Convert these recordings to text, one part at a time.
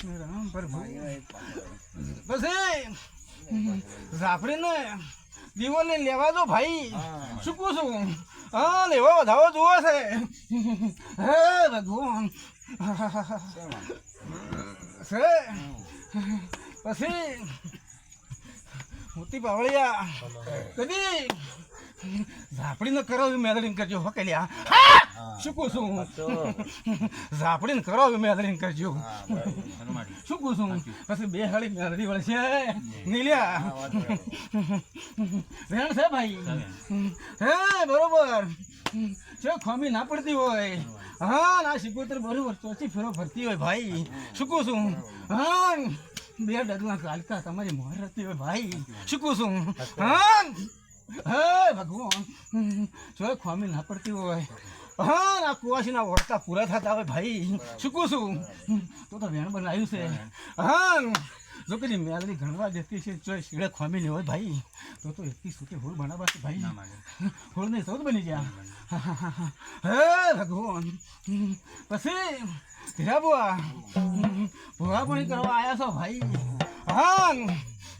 રામ પ્રભુ પછી ઝાપડીને દીવોને લેવા દો ભાઈ શું કહું છું હા લેવા વધાવો જુઓ છે હે ભગવાન પછી મોતી પાવળિયા કદી ઝાપડીને કરો એવી મેદડીને કરજો હો કલ્યા શું છું ઝાપડીને કરો મેદરી મેદડીને કરજો શું કહું છું પછી બે હળી મેદડી વળશે નીલ્યા રેણ છે ભાઈ હે બરોબર જો ખોમી ના પડતી હોય હા ના શીખોતર બરોબર ચોથી ફેરો ફરતી હોય ભાઈ શું છું હા બે ડગલા કાલકા તમારી મોર રહેતી હોય ભાઈ શું છું હા હે ભગવાન જો ખોમી ના પડતી હોય હા ના કુવાસીના ઓળતા પૂરા થતા હોય ભાઈ. શું કહું છું. તો તો વેણ બનાવ્યું છે. હા જો કદી મેલની ઘણવા દેતી છે જો શીડે ખોમી લેવાય હોય ભાઈ. તો તો એટલી સુખી હોળ બનાવવા છે ભાઈ. હોળ નહીં સૌદ બની ગયા. હે ભગવાન. પછી ધીરા બુઆ ભૂવા પણ કરવા આવ્યા છો ભાઈ. હા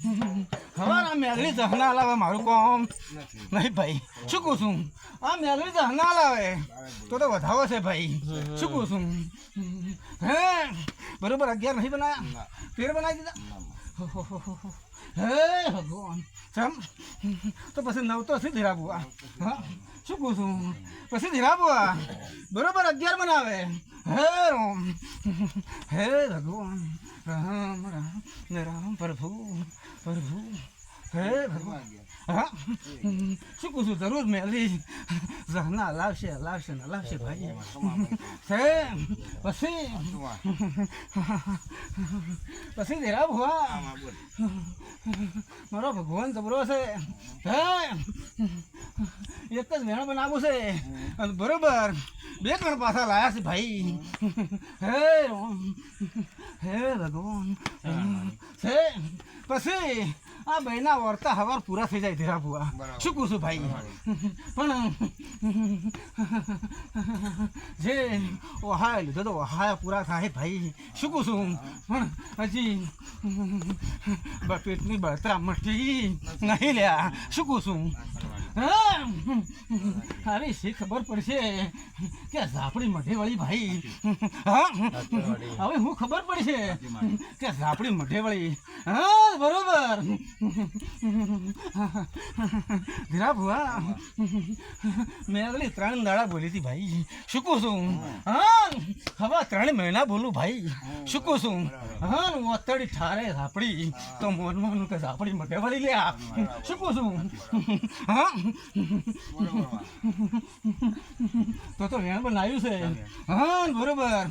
હવાના મેલની જહના લાવે મારું કોમ. નહીં ભાઈ શું કહું છું? આ મેલની જહના લાવે. તો તો વધાવો છે ભાઈ. શું કહું છું? હે? બરોબર અગિયાર નહીં બનાવ્યા તેર બનાવી દીધા? હે ભગવાન. તો પછી નવ તો હશે ધીરા બુઆ શું કહું પછી ધીરા બરોબર અગિયાર બનાવે હે રામ. હે ભગવાન. રામ રામ રામ, પ્રભુ પ્રભુ. શું કહું છું? જરૂર મેલી જહના લાવશે લાવશે ને લાવશે ભાઈ. છે પછી? પછી ધીરા બુઆ મારો ભગવાન જબરો છે. હે? એક જ મેણ બનાવું છે. અને બરોબર બે કણ પાછા લાયા છે ભાઈ. હે. હે ભગવાન? છે પછી? આ ભાઈના વર્તા હવાર પૂરા થઈ જાય ધીરા બુઆ શું કહું છું ભાઈ? પણ જે ઓહાય લીધો તો ઓહાય પૂરા થાય ભાઈ. શું કહું છું? પણ હજી પેટની બળતરા મટી નહીં લ્યા. શું કહું છું? હા. હવે શી ખબર પડશે કે ઝાપડી મઢે વળી ભાઈ. હા. હવે હું ખબર પડશે કે ઝાપડી મઢે વળી હા બરોબર. ધીરા ભુવા, મેં અગલી ત્રણ દાડા બોલી હતી ભાઈ. શું કહું છું? હા, હવે ત્રણ મહિના બોલું ભાઈ. શું કહું છું? હા અત્યારે ઠારે ઝાપડી. તો મોનમાં કે ઝાપડી મટે વળી લે શું કહું છું? હા. તો તો વેણ બનાવ્યું છે. હા, બરોબર.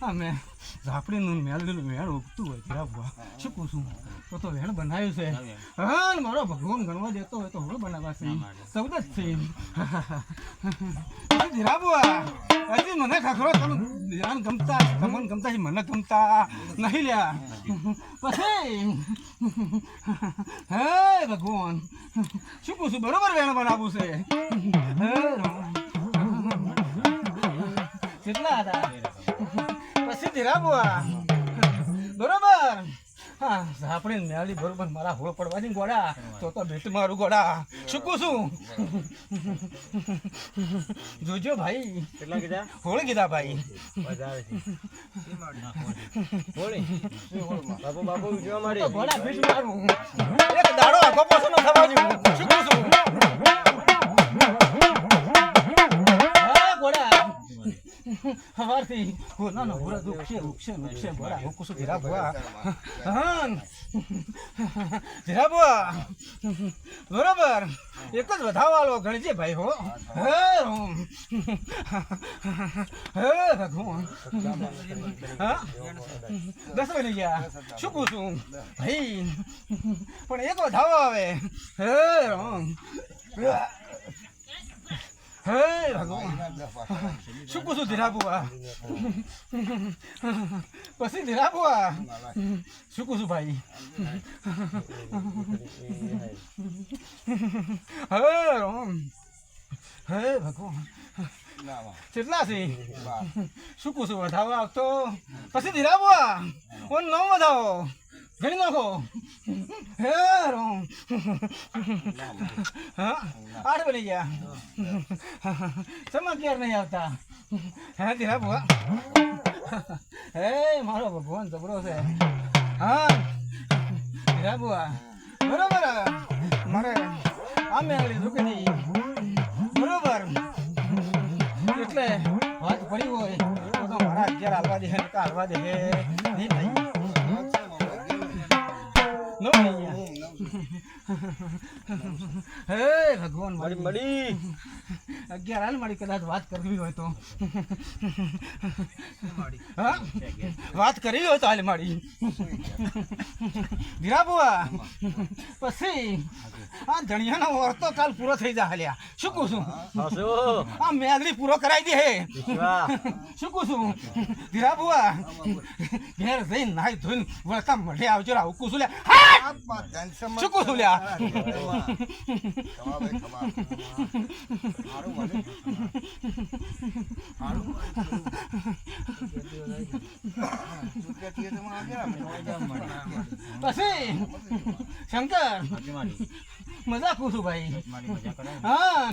હા મેં ઝાપડીનું મેલનું વેણ ઉગતું હોય ત્યાં ભુવા શું કહું છું? તો તો વેણ બનાવ્યું છે. હા મારો ભગવાન ગણવા દેતો હોય તો હું બનાવવા છે સૌદ જ છે ધીરા બુઆ હજી મને ખખરો તમે ધ્યાન ગમતા તમને ગમતા છે મને ગમતા. નહીં લ્યા. પછી? હે ભગવાન. શું કહું છું? બરોબર વેણ બનાવવું છે. કેટલા હતા? બરોબર? હા આપણે મેળી બરોબર મારા હોળ પડવાની ગોળા. તો તો બેટ મારું શું છું? જોજો ભાઈ. કેટલા કીધા? હોળ કીધા ભાઈ. બાપુ બાપુ જોવા તો માંડી ગોળા બેટ મારું. એક દાડો આખો પાછો ન થવા જેવું શું કહું છું? સવારથી હો ના હોરા દુખશે દુખશે ઉખશે ગોળા હું કુસુ ધીરા બુઆ હા ધીરા બુઆ બરોબર. એક જ વધાવાલો ગણજી ભાઈ, હો. હે. હે. ભગવાન. હા? દસ બની ગયા. શું કહું છું? ભાઈ. પણ એક વધાવો આવે. હે. હે ભગવાન શું છું ધીરા બુઆ પછી ધીરા બુઆ શું છું ભાઈ હે રામ હે ભગવાન કેટલા છે શું છું વધાવો આવતો પછી ધીરાબુઆ ઓન નો વધાવો ઘણી નાખો હે, રોમ. હા? આઠ બની ગયા. ક્યારે નહીં આવતા? હે ધીરાબુઆ હે. મારો ભગવાન જબરો છે. હા. ધીરાબુઆ બરોબર. મારે આ આગળ નહીં. બરોબર. એટલે વાત પડી હોય, તો મારા અત્યારે હાલવા દે હાલવા દે નહીં. હે ભગવાન મળી મારી. મળી. અગિયાર હાલ મારી કદાચ વાત કરવી હોય તો. હા? વાત કરવી હોય તો હાલ મારી. ધીરા બુઆ પછી આ ધણિયાનો ઓરતો કાલ પૂરો થઈ જા હાલ્યા. શું કહું છું? આ મેદડી પૂરો કરાવી દે હે. શું કહું છું? ધીરા બુઆ. ઘેર જઈ નાઈ ધોઈને વળતા મઢે આવજો આવું કુશું લે શું કહું છું લ્યા? પછી? શંકર? મજા કું છું ભાઈ. હા